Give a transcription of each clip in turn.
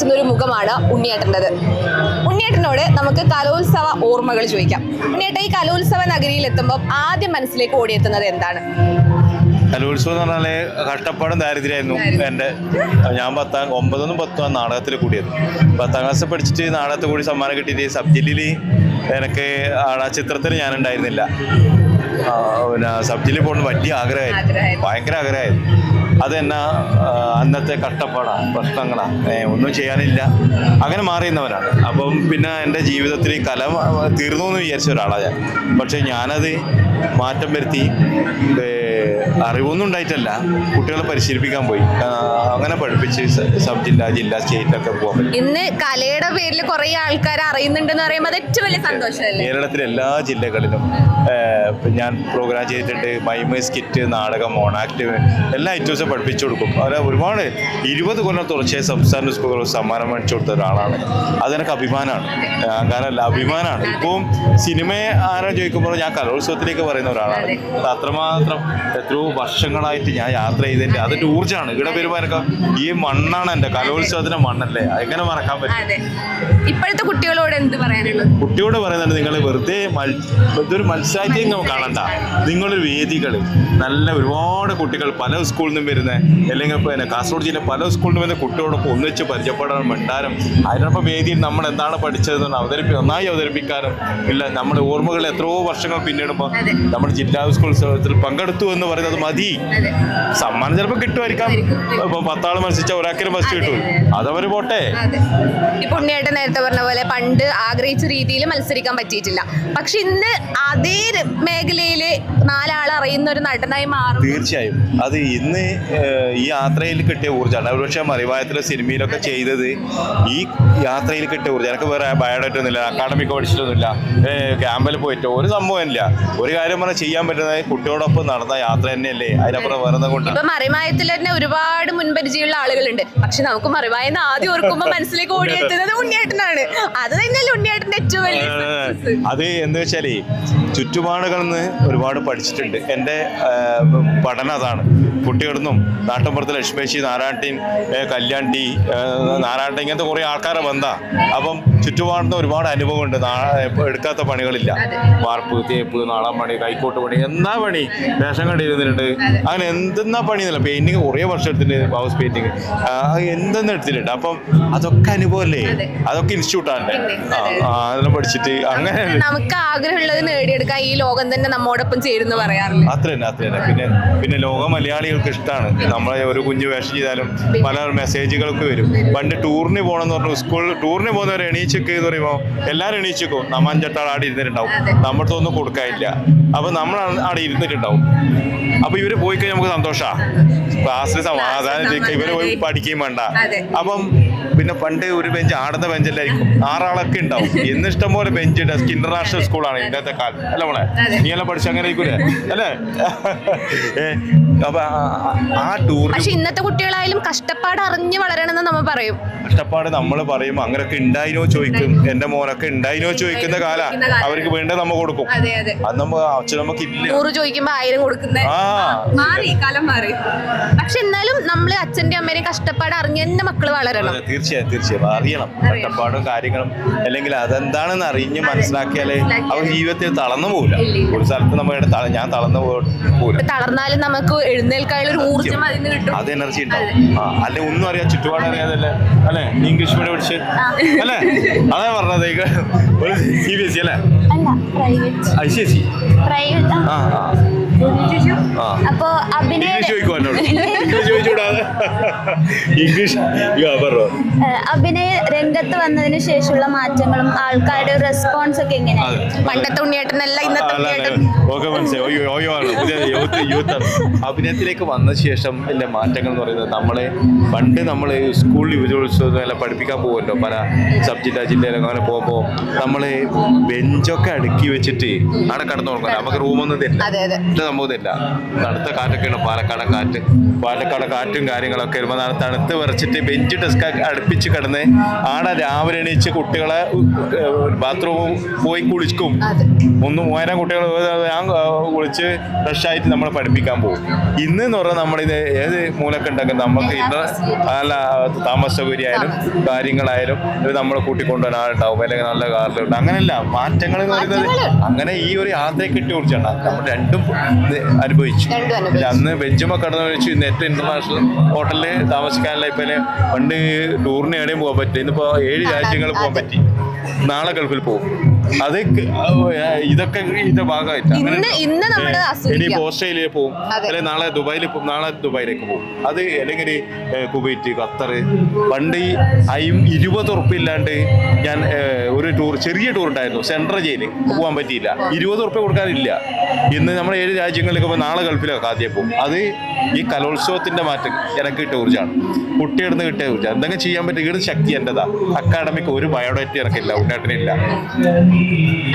പറ്റുന്ന ഒരു മുഖമാണ് ഉണ്ണിയേട്ടന്റെത്. ഉണ്ണിയേട്ടനോട് നമുക്ക് കലോത്സവ ഓർമ്മകൾ ചോദിക്കാം. ഉണ്ണിയേട്ട ഈ കലോത്സവ നഗരിയിൽ എത്തുമ്പോൾ ആദ്യം മനസ്സിലേക്ക് ഓടിയെത്തുന്നത് എന്താണ്? കലോത്സവം എന്ന് പറഞ്ഞാൽ കഷ്ടപ്പാടും ദാരിദ്ര്യമായിരുന്നു എന്റെ. ഞാൻ പത്താം ഒമ്പതൊന്നും പത്തും നാടകത്തിൽ കൂടിയത് പത്താം ക്ലാസ് പഠിച്ചിട്ട് നാടകത്തിൽ കൂടി സമ്മാനം കിട്ടിയിട്ട് സബ് ജില്ലയിൽ എനിക്ക് ആ ചിത്രത്തിൽ ഞാൻ ഉണ്ടായിരുന്നില്ല ആ, പിന്നെ സബ് ജില്ലയിൽ പോകണമെന്ന് വലിയ ആഗ്രഹമായിരുന്നു. ഭയങ്കര ആഗ്രഹമായിരുന്നു. അത് തന്നെ അന്നത്തെ കഷ്ടപ്പാടാണ് പ്രശ്നങ്ങളാണ് ഒന്നും ചെയ്യാനില്ല. അങ്ങനെ മാറിയുന്നവരാണ് അപ്പം പിന്നെ എന്റെ ജീവിതത്തിൽ ഈ കല തീർന്നു എന്ന് വിചാരിച്ച ഒരാളാണ് ഞാൻ. പക്ഷേ ഞാനത് മാറ്റം വരുത്തി അറിവൊന്നും ഉണ്ടായിട്ടല്ല. കുട്ടികളെ പരിശീലിപ്പിക്കാൻ പോയി. അങ്ങനെ പഠിപ്പിച്ച് സബ് ജില്ല ജില്ല സ്റ്റേറ്റിലൊക്കെ പോകാൻ ഇന്ന് കലയുടെ പേരിൽ കുറെ ആൾക്കാർ അറിയുന്നുണ്ടെന്ന് പറയുമ്പോൾ അത് ഏറ്റവും വലിയ സന്തോഷമല്ലേ? കേരളത്തിലെ എല്ലാ ജില്ലകളിലും ഞാൻ പ്രോഗ്രാം ചെയ്തിട്ടുണ്ട്. മൈമ സ്കിറ്റ് നാടകം മോണാക്ട് എല്ലാ ഐറ്റംസും പഠിപ്പിച്ചു കൊടുക്കും. അവരെ ഒരുപാട് ഇരുപത് കൊല്ലം തുടർച്ചയായി സംസ്ഥാന സ്കൂളുകൾ സമ്മാനം മേടിച്ചു കൊടുത്ത ഒരാളാണ്. അതെനിക്ക് അഭിമാനമാണ് കാരണം അഭിമാനമാണ് ഇപ്പം സിനിമയെ ആരാ ചോദിക്കുമ്പോൾ ഞാൻ കലോത്സവത്തിലേക്ക് പറയുന്ന ഒരാളാണ്. അതെ. അത് അത്രമാത്രം എത്രയോ വർഷങ്ങളായിട്ട് ഞാൻ യാത്ര ചെയ്തിട്ട് അതിന്റെ ഊർജമാണ്. ഇവിടെ വരുമ്പോൾ ഈ മണ്ണാണ് എന്റെ കലോത്സവത്തിന്റെ മണ്ണല്ലേ? എങ്ങനെ മറക്കാൻ പറ്റും? ഇപ്പോഴത്തെ കുട്ടികളോട് എന്ത് പറയാനുള്ളത്? കുട്ടിയോട് പറയുന്നുണ്ട് നിങ്ങൾ വെറുതെ ഇതൊരു മത്സരാർത്ഥിയും കാണണ്ട. നിങ്ങളൊരു വേദികൾ നല്ല ഒരുപാട് കുട്ടികൾ പല സ്കൂളിൽ നിന്നും വരുന്ന? അല്ലെങ്കിൽ ഇപ്പോൾ തന്നെ കാസർഗോഡ് ജില്ല പല സ്കൂളിൽ വരുന്ന കുട്ടികളോടൊപ്പം ഒന്നിച്ച് പരിചയപ്പെടാനും മിണ്ടാനും അതിനൊപ്പം വേദിയിൽ നമ്മൾ എന്താണ് പഠിച്ചതെന്ന് അവതരിപ്പി നന്നായി അവതരിപ്പിക്കാനും ഇല്ല. നമ്മുടെ ഓർമ്മകൾ എത്രയോ വർഷങ്ങൾ പിന്നിടുമ്പോൾ. നമ്മുടെ ജില്ലാ സ്കൂൾ പങ്കെടുത്തു എന്ന് പറയുന്നത് മതി. സമ്മാനം ചിലപ്പോൾ കിട്ടുമായിരിക്കാം. ഇപ്പം പത്താൾ മത്സരിച്ച ഒരാക്കിനും ഫസ്റ്റ് കിട്ടും. അതവർ പോട്ടെ. ഉണ്ണിയേട്ടൻ നേരത്തെ പറഞ്ഞ പോലെ പണ്ട് ആഗ്രഹിച്ച രീതിയിൽ മത്സരിക്കാൻ പറ്റിയിട്ടില്ല. പക്ഷെ ഇന്ന് അതേ മേഖലയിൽ നാലാൾ അറിയുന്ന ഒരു നടനായി മാറും തീർച്ചയായും. അത് ഇന്ന് ഈ യാത്രയിൽ കിട്ടിയ ഊർജമാണ്. ഒരുപക്ഷെ മറിവായത്തിലെ സിനിമയിലൊക്കെ ചെയ്തത് ഈ യാത്രയിൽ കിട്ടിയ ഊർജം എനിക്ക് വേറെ ബയോഡേറ്റ് ഒന്നുമില്ല അക്കാഡമിക് പഠിച്ചിട്ടൊന്നുമില്ല. ക്യാമ്പിൽ പോയിട്ടോ ഒരു സംഭവമില്ല ഒരു കാര്യം പറഞ്ഞാൽ ചെയ്യാൻ പറ്റുന്നത് കുട്ടിയോടൊപ്പം നടന്ന യാത്ര തന്നെയല്ലേ? അതിനപ്പുറം വേറെ കൊണ്ട് ഇപ്പൊ മറിമായത്തിൽ തന്നെ ഒരുപാട് മുൻപരിചയമുള്ള ആളുകളുണ്ട്. പക്ഷെ നമുക്ക് മറിമായെന്ന് ആദ്യം ഓർക്കുമ്പോൾ മനസ്സിലേക്ക് ഓടിയെത്തുന്നത് ഉണ്ണിയേട്ടനാണ്. അത് തന്നെയല്ലേ ഉണ്ണിയേട്ടന്റെ ഏറ്റവും വലിയ അത് എന്താ വെച്ചാലേ ചുറ്റുപാടുകളിൽ നിന്ന് ഒരുപാട് പഠിച്ചിട്ടുണ്ട്. എന്റെ പഠനം അതാണ്. കുട്ടികളിൽ നാട്ടിൻപുറത്ത് ലക്ഷ്മേശി നാരായണ ടീം കല്യാൺ ടീ നാരായണ ഇങ്ങനത്തെ കുറേ ആൾക്കാരെ ബന്ധാ. അപ്പം ചുറ്റുപാടുന്ന ഒരുപാട് അനുഭവമുണ്ട്. എടുക്കാത്ത പണികളില്ല. വാർപ്പ് തേപ്പ് നാളാം പണി കൈക്കോട്ട് പണി എന്നാ പണി? വേഷം കണ്ടിരുന്നിട്ടുണ്ട്. അങ്ങനെ എന്തെന്നാ പണി എന്നല്ല പെയിന്റിങ് കുറേ വർഷം എടുത്തിട്ടുണ്ട് ഹൗസ് പെയിന്റിങ് എന്തെന്ന് എടുത്തിട്ടുണ്ട്. അപ്പം അതൊക്കെ അനുഭവമല്ലേ അതെ. അതൊക്കെ ഇൻസ്റ്റിറ്റ്യൂട്ടാണ് അതെല്ലാം പഠിച്ചിട്ട് അങ്ങനെ നമുക്ക് ആഗ്രഹമുള്ളത് നേടിയെടുക്കാൻ ഈ ലോകം തന്നെ നമ്മോടൊപ്പം ചേരുന്നു പറയാറില്ല? അത്ര തന്നെ അത്ര തന്നെ. പിന്നെ പിന്നെ ലോക മലയാളികൾക്ക് ഇഷ്ടമാണ് നമ്മളെ ഒരു കുഞ്ഞു വേഷം ചെയ്താലും പല മെസ്സേജുകളൊക്കെ വരും. പണ്ട് ടൂറിന് പോകണം എന്ന് പറഞ്ഞു സ്കൂൾ ടൂറിന് പോകുന്നവർ എണീച്ചൊക്കെ എന്ന് പറയുമ്പോൾ എല്ലാവരും എണീച്ചേക്കും നമ്മ അഞ്ചെട്ടാൾ ആടി ഇരുന്നിട്ടുണ്ടാവും. നമ്മുടെ ഒന്നും കൊടുക്കാനില്ല അപ്പൊ നമ്മൾ ആടെ ഇരുന്നിട്ടുണ്ടാവും അപ്പൊ ഇവർ പോയി കഴിഞ്ഞാൽ നമുക്ക് സന്തോഷമാണ് ക്ലാസ്സിൽ സമാധാനം. ഇവർ പോയി പഠിക്കുകയും വേണ്ട. അപ്പം പിന്നെ പണ്ട് ഒരു ബെഞ്ച് ആടുന്ന ബെഞ്ചല്ലായിരിക്കും ആറാളൊക്കെ ഉണ്ടാവും. എന്ന് ഇഷ്ടം പോലെ ബെഞ്ച് ഡെസ്ക് ഇന്റർനാഷണൽ സ്കൂളാണ് ഇന്നത്തെ കാലം. അല്ല മോളെ. നീ എല്ലാം പഠിച്ച അങ്ങനെ ആയിരിക്കൂലേ അല്ലേ? അപ്പൊ ആ- ടൂർ പക്ഷെ ഇന്നത്തെ കുട്ടികളായാലും കഷ്ടപ്പാട് അറിഞ്ഞ് വളരണമെന്ന് നമ്മൾ പറയും. കഷ്ടപ്പാട് നമ്മൾ പറയും. അങ്ങനെയൊക്കെ ഉണ്ടായിനോ ചോദിക്കും. എന്റെ മോനൊക്കെ ഉണ്ടായിനോ ചോദിക്കുന്ന കാല. അവർക്ക് വേണ്ട നമ്മ കൊടുക്കും. അതെ നമ്മ അച്ഛനമ്മക്ക് ഇല്ല നൂറ് ചോദിക്കുമ്പോ ആയിരം കൊടുക്കുന്ന. മാറി കാലം മാറി. പക്ഷെ എന്നാലും നമ്മൾ അച്ഛന്റെ അമ്മേനെ കഷ്ടപ്പാട് അറിഞ്ഞ് തന്നെ മക്കൾ വളരണം. തീർച്ചയായും തീർച്ചയായും. അറിയണം. കട്ടപ്പാടും കഷ്ടപ്പാടും കാര്യങ്ങളും അല്ലെങ്കിൽ അതെന്താണെന്ന് അറിഞ്ഞ് മനസ്സിലാക്കിയാലേ. അവർ ജീവിതത്തിൽ തളർന്നു പോകില്ല ഒരു സ്ഥലത്ത് നമ്മൾ ഞാൻ തളർന്നു പോകില്ല തളർന്നാലും നമുക്ക് എഴുന്നേൽക്കാനുള്ള ഒരു ഊർജം അത് എനർജി ഉണ്ടാവും. ആ അല്ലെ ഒന്നും അറിയാം ചുറ്റുപാട് അറിയാതല്ലേ അല്ലെ? നീ ഇംഗ്ലീഷ് മീഡിയം പഠിച്ച് അല്ലേ? അതാ പറഞ്ഞത് ഒരു സി ബി എസ് സി അല്ലേ? അല്ല private I C S C private ആ ആ. ആ. അപ്പോ അഭിനയ ഇംഗ്ലീഷ് ചോദിക്കുമോ എന്നോട് ഇംഗ്ലീഷ് ചോദിച്ചുകൂടാതെ ഇംഗ്ലീഷ്? പറഞ്ഞോ അഭിനയ രംഗത്ത് വന്നതിന് ശേഷമുള്ള മാറ്റങ്ങളും ആൾക്കാരുടെ റെസ്പോൺസ് ഒക്കെ എങ്ങനെയാണ് പണ്ടത്തെ ഉണ്ണിയേട്ടനല്ല ഇന്നത്തെ ഓക്കെ മനസ്സിലായി. ഓയോ ആണ്. പുതിയ യൂത്ത് യൂത്ത് ആണ്. അഭിനയത്തിലേക്ക് വന്ന ശേഷം ഇല്ല മാറ്റങ്ങൾ എന്ന് പറയുന്നത് നമ്മളെ പണ്ട് നമ്മൾ സ്കൂൾ യുവജോത്സവം എല്ലാം പഠിപ്പിക്കാൻ പോകുമല്ലോ പല സബ് ജില്ലാ ജില്ലയിലൊക്കെ അങ്ങനെ പോകുമ്പോൾ നമ്മൾ ബെഞ്ചൊക്കെ അടുക്കി വെച്ചിട്ട് അവിടെ കടന്നു കൊടുക്കണം നമുക്ക് റൂമൊന്നും തരില്ല. അതെ തരില്ല. തണുത്ത കാറ്റൊക്കെയാണ് പാലക്കാട് കാറ്റ്. പാലക്കാട് കാറ്റും കാര്യങ്ങളൊക്കെ വരുമ്പോൾ നല്ല തണുത്ത് വിറച്ചിട്ട് ബെഞ്ച് ഡെസ്ക് അടുപ്പിച്ച് കിടന്ന് ആടെ രാവിലെ എണീച്ച് കുട്ടികളെ ബാത്റൂമിൽ പോയി കുളിക്കും. ഒന്നും മൂവായിരം കുട്ടികൾ ഞാൻ കുളിച്ച് ഫ്രഷായിട്ട് നമ്മളെ പഠിപ്പിക്കാൻ പോകും. ഇന്ന് എന്ന് പറഞ്ഞാൽ നമ്മളിത് ഏത് മൂലൊക്കെ ഉണ്ടെങ്കിൽ നമുക്ക് ഇന്ന് നല്ല താമസ സൗകര്യമായാലും കാര്യങ്ങളായാലും ഇത് നമ്മൾ കൂട്ടിക്കൊണ്ടുവരാൻ ആളുണ്ടാവും. അല്ലെങ്കിൽ നല്ല കാറിലുണ്ട് അങ്ങനെയല്ല മാറ്റങ്ങൾ എന്ന് പറയുന്നത് അങ്ങനെ ഈ ഒരു യാത്രയെ കിട്ടി കുറിച്ചാണ് നമ്മൾ രണ്ടും അനുഭവിച്ചു. അന്ന് ബെഞ്ചുമൊക്കെ കടന്നു വെച്ച് നെറ്റ് ഇന്റർനാഷണൽ ഹോട്ടലിൽ താമസിക്കാനുള്ള ഇപ്പൊ പണ്ട് ടൂറിന് എവിടെയും പോകാൻ പറ്റില്ല. ഇന്നിപ്പോ ഏഴ് രാജ്യങ്ങൾ പോകാൻ പറ്റി. നാളെ ഗൾഫിൽ പോകും അത് ഇതൊക്കെ ഇതിന്റെ ഭാഗമായിട്ട്. ഇന്ന് നമ്മൾ ഇനി ഓസ്ട്രേലിയ പോകും അല്ലെങ്കിൽ നാളെ ദുബായിൽ പോകും നാളെ ദുബായിലേക്ക് പോകും അത് അല്ലെങ്കിൽ കുവൈറ്റ് ഖത്തർ പണ്ട് ഇരുപത് ഉറുപ്പില്ലാണ്ട് ഞാൻ ഒരു ടൂർ ചെറിയ ടൂർ ഉണ്ടായിരുന്നു. സെൻട്രൽ ജയിലിൽ പോകാൻ പറ്റിയില്ല. ഇരുപത് ഉറുപ്പ്യ കൊടുക്കാനില്ല ഇന്ന് നമ്മൾ ഏഴ് രാജ്യങ്ങളിലേക്ക് പോകുമ്പോൾ നാളെ ഗൾഫിലൊക്കെ ആദ്യം പോകും അത് ഈ കലോത്സവത്തിന്റെ മാറ്റം എനിക്ക് കിട്ടിയ ഊർജമാണ്. കുട്ടിയെടുന്ന് കിട്ടിയ ഊർജം എന്തെങ്കിലും ചെയ്യാൻ പറ്റും ഈട് ശക്തി എന്റെതാ അക്കാഡമിക് ഒരു ബയോഡേറ്റ് എനിക്കില്ല. ഉണ്ണേട്ടനില്ല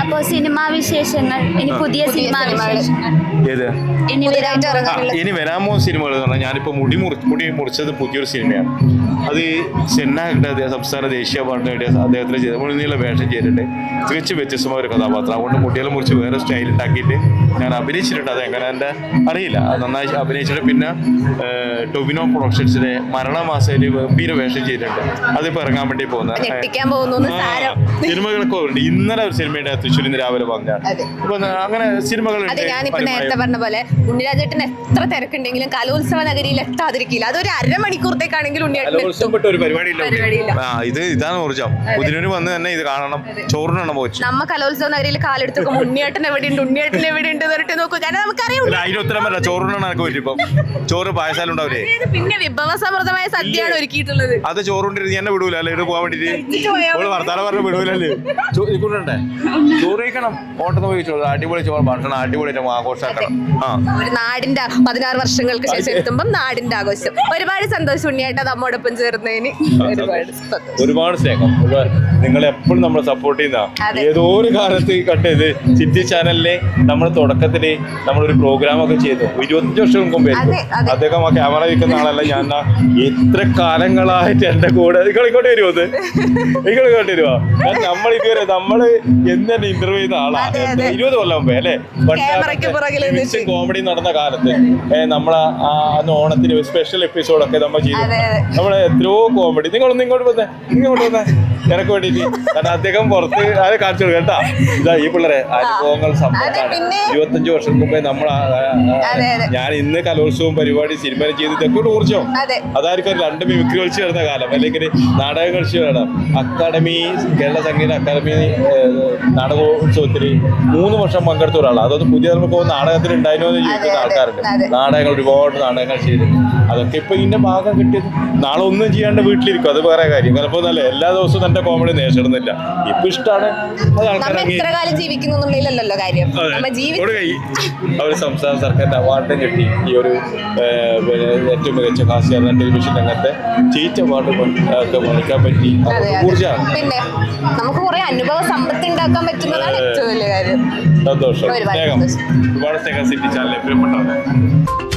അപ്പോ സിനിമാ വിശേഷങ്ങൾ ഇനി പുതിയ സിനിമാ വിശേഷങ്ങൾ. ഏത്? ഇനി പോകുന്ന സിനിമകൾ എന്ന് പറഞ്ഞാൽ ഞാനിപ്പോൾ മുടി മുറി മുടി മുറിച്ചത് പുതിയൊരു സിനിമയാണ്. അത് സെന്നാക്കിട്ട് സംസ്ഥാന ദേശീയ അവാർഡ് നേടിയ അദ്ദേഹത്തിന് ചെയ്ത നീല വേഷം ചെയ്തിട്ടുണ്ട്. തികച്ചും വ്യത്യസ്തമായ ഒരു കഥാപാത്രം. അതുകൊണ്ട് മുടികളെ മുറിച്ച് വേറെ സ്റ്റൈൽ ഉണ്ടാക്കിയിട്ട് ഞാൻ അഭിനയിച്ചിട്ടുണ്ട്. അത് എങ്ങനെ എന്റെ അറിയില്ല. അത് നന്നായി അഭിനയിച്ചിട്ട് പിന്നെ ടൊബിനോ ടൊവിനോ പ്രൊഡക്ഷൻസിലെ മരണമാസയിൽ ഗംഭീര വേഷം ചെയ്തിട്ടുണ്ട്. അതിപ്പോൾ ഇറങ്ങാൻ വേണ്ടി പോകുന്നു സിനിമകളൊക്കെ ഉണ്ട്. ഇന്നലെ ഒരു സിനിമയുടെ തൃശ്ശൂരിൽ നിന്ന് രാവിലെ വന്നതാണ്. അപ്പൊ അങ്ങനെ സിനിമകൾ അതെ ഞാനിപ്പോ നേരത്തെ പറഞ്ഞ പോലെ ഉണ്ണിരാജേട്ടൻ എത്ര തിരക്കുണ്ടെങ്കിലും കലോത്സവ നഗരിയിൽ എത്താതിരിക്കില്ല. അതൊരു ഇവിടെ. ആ ഇത് ഇതാണ് ഊർജം കുതിരൂര് വന്ന് തന്നെ ഇത് കാണണം ചോറിനാണ് പോച്ചു നമ്മ കലോത്സവ നഗരിയിൽ കാലെടുത്തൊക്കെ ഉണ്ണിയേട്ടൻ എവിടെയുണ്ട് ഉണ്ണിയേട്ടൻ എവിടെയുണ്ട് എന്ന് പറഞ്ഞിട്ട് നോക്കൂ. കാരണം നമുക്കറിയാം. അല്ല അതിന് ഉത്തരം പറ്റില്ല ചോറിനെണ്ണം എനിക്ക് പറ്റും ഇപ്പം ചോറ് പായസാലും ഉണ്ടാവില്ലേ പിന്നെ പിന്നെ വിഭവസമൃദ്ധമായ സദ്യയാണ് ഒരുക്കിയിട്ടുള്ളത്. അത് ചോറുണ്ടിരുന്ന് എന്നെ വിടൂല അല്ലേ? ഇവിടെ പോകാൻ വേണ്ടിട്ട്. ഭർത്താവ് പറഞ്ഞു ഓൾ വർത്താനം പറഞ്ഞ് വിടൂലല്ലേ? ഇക്കൊണ്ടേ ചോറ് കഴിക്കണം ഓട്ടത്തിന് പോയി ചോറ് അടിപൊളി ചോറ് ഭക്ഷണം അടിപൊളിയായിട്ട് ആഘോഷമാക്കണം ആ. ഒരു നാടിന്റെ പതിനാറ് വർഷങ്ങൾക്ക് ശേഷം എത്തുമ്പോൾ നാടിന്റെ ആഘോഷം. ഒരുപാട് സന്തോഷം ഉണ്ണിയായിട്ട് നമ്മോടൊപ്പം ചേർന്നതിന്. ഒരുപാട് ഒരുപാട് സ്നേഹം. ഒരുപാട് നിങ്ങൾ എപ്പോഴും നമ്മളെ സപ്പോർട്ട് ചെയ്യുന്ന. ഏതോ ഒരു കാലത്ത് കണ്ടത് സിറ്റി ചാനലിലെ നമ്മൾ തുടക്കത്തിൽ നമ്മളൊരു പ്രോഗ്രാം ഒക്കെ ചെയ്തു. ഇരുപത്തഞ്ച് വർഷം മുമ്പ്. അദ്ദേഹം ആ ക്യാമറ വയ്ക്കുന്ന ആളല്ല ഞാൻ എത്ര കാലങ്ങളായിട്ട് എന്റെ കൂടെ നിങ്ങൾ ഇങ്ങോട്ട് വരുമോ നിങ്ങൾ ഇങ്ങോട്ട് വരുമോ നമ്മൾ ഇതുവരെ നമ്മൾ എന്നെ ഇന്റർവ്യൂ ചെയ്ത ആളാണ്. ഇരുപത് കൊല്ലം മുമ്പേ അല്ലേ? നിന്നിട്ട്. കോമഡി നടന്ന കാലത്ത് നമ്മളെ ആ അന്ന് ഓണത്തിന് സ്പെഷ്യൽ എപ്പിസോഡൊക്കെ നമ്മൾ ചെയ്തു. നമ്മളെ എത്രയോ കോമഡി നിങ്ങളൊന്ന് ഇങ്ങോട്ട് വന്നേ. ഇങ്ങോട്ട് വന്നേ. എനക്ക് വേണ്ടിട്ട് കാരണം അദ്ദേഹം പുറത്ത് ആരെ കാണിച്ചു കേട്ടാ. ഇതാ ഈ പിള്ളേരെ അനുഭവങ്ങൾ പിന്നെ? ഇരുപത്തഞ്ച് വർഷം മുമ്പേ നമ്മൾ. ഞാൻ ഇന്ന് കലോത്സവവും പരിപാടി സിനിമ ചെയ്ത് ഇതൊക്കെ ഒരു ഊർജം. അതെ. അതായിരിക്കും രണ്ട് മിമിക്രി കളിച്ച് വരുന്ന കാലം. അല്ലെങ്കിൽ നാടകം കളിച്ച് വരണം. അക്കാഡമി കേരള സംഗീത അക്കാദമി നാടകോത്സവത്തിൽ മൂന്ന് വർഷം പങ്കെടുത്ത ഒരാളാണ് അതൊന്ന് പുതിയ നമുക്ക് നാടകത്തിൽ ഉണ്ടായിരുന്നു എന്ന് ചോദിക്കുന്ന ആൾക്കാരുണ്ട്. നാടകങ്ങൾ ഒരുപാട് നാടകങ്ങൾ ചെയ്തു അതൊക്കെ ഇപ്പൊ ഇതിന്റെ ഭാഗം കിട്ടിയത് നാളെ ഒന്നും ചെയ്യാണ്ട് വീട്ടിലിരിക്കും. അത് വേറെ കാര്യം. ചിലപ്പോ നല്ല എല്ലാ ദിവസവും തന്റെ കോമഡി നേരിടുന്നില്ല. ഇപ്പൊ ഇഷ്ടമാണ് എത്ര കാലം കാര്യം. അവർ സംസ്ഥാന സർക്കാരിന്റെ അവാർഡും കിട്ടി. ഈ ഒരു ഏറ്റവും മികച്ച ഹാസ്യ ടെലിവിഷൻ രംഗത്തെ ചീറ്റ് അവാർഡ് ഒക്കെ മേടിക്കാൻ പറ്റി. ഊർജമാണ്. പിന്നെ നമുക്ക് കുറെ അനുഭവ സമ്പത്ത് ഉണ്ടാക്കാൻ പറ്റുന്നതാണ് ഏറ്റവും വലിയ കാര്യം. സന്തോഷം. ഒരുപാട് സ്നേഹം. പെട്ടെന്ന് സിറ്റി ചാനൽ പ്രിയപ്പെട്ടവർ